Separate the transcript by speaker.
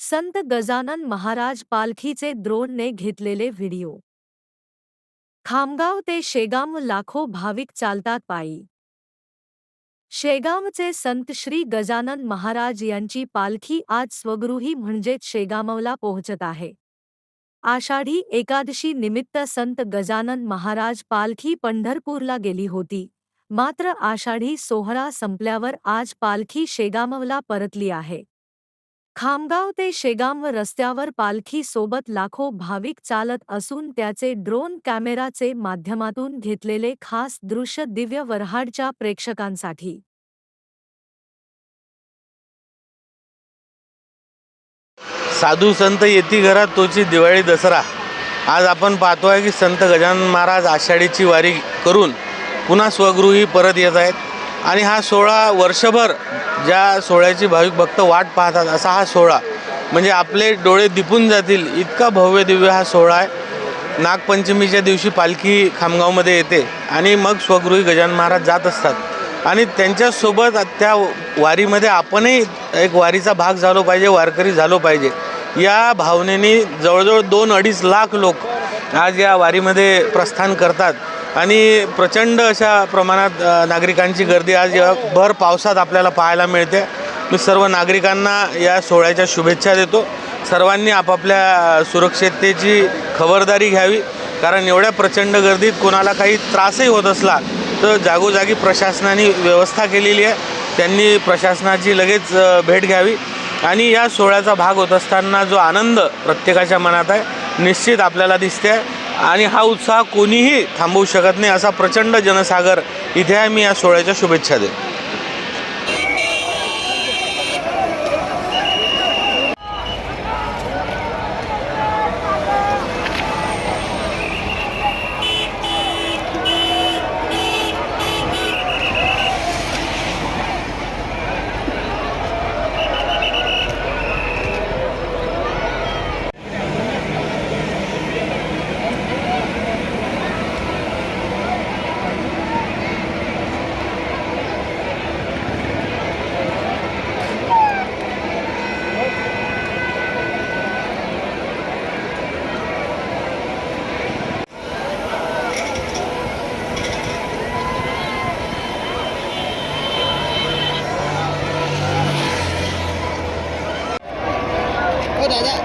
Speaker 1: संत गजानन महाराज पालखीचे द्रोणने घेतलेले व्हिडिओ. खामगाव ते शेगाम लाखो भाविक चालतात पायी. शेगावचे संत श्री गजानन महाराज यांची पालखी आज स्वगृही म्हणजेच शेगामवला पोहोचत आहे. आषाढी एकादशी निमित्त संत गजानन महाराज पालखी पंढरपूरला गेली होती. मात्र आषाढी सोहळा संपल्यावर आज पालखी शेगामवला परतली आहे. खामगाव ते शेगाम रस्त्यावर पालखी सोबत लाखो भाविक चालत असून त्याचे ड्रोन कॅमेराचे माध्यमातून घेतलेले खास दृश्य दिव्य वरहाडच्या प्रेक्षकांसाठी.
Speaker 2: साधू संत येती घरात तोची दिवाळी दसरा. आज आपण पाहतोय की संत गजानन महाराज आषाढीची वारी करून पुन्हा स्वगृही परत येत आहेत. आणि हा सोहळा वर्षभर ज्या सोहळ्याची भाविक भक्त वाट पाहतात असा हा सोहळा. म्हणजे आपले डोळे दिपून जातील इतका भव्य दिव्य हा सोहळा आहे. नागपंचमीच्या दिवशी पालखी खामगावमध्ये येते आणि मग स्वगृही गजानन महाराज जात असतात. आणि त्यांच्यासोबत त्या वारीमध्ये आपणही एक वारीचा भाग झालो पाहिजे वारकरी झालो पाहिजे. या भावनेने जवळजवळ दोन अडीच लाख लोक आज या वारीमध्ये प्रस्थान करतात. आणि प्रचंड अशा प्रमाणात नागरिकांची गर्दी आज या भर पावसात आपल्याला पाहायला मिळते मी सर्व नागरिकांना या सोहळ्याच्या शुभेच्छा देतो. सर्वांनी आपापल्या सुरक्षिततेची खबरदारी घ्यावी कारण एवढ्या प्रचंड गर्दीत कोणाला काही त्रासही होत असला तर जागोजागी प्रशासनाने व्यवस्था केलेली आहे. त्यांनी प्रशासनाची लगेच भेट घ्यावी. आणि या सोहळ्याचा भाग होत असताना जो आनंद प्रत्येकाच्या मनात आहे निश्चित आपल्याला दिसते आहे. आणि हा उत्साह कोणीही थांबवू शकत नाही असा प्रचंड जनसागर इथे आहे. मी या सोहळ्याच्या शुभेच्छा देतो. போயிடாத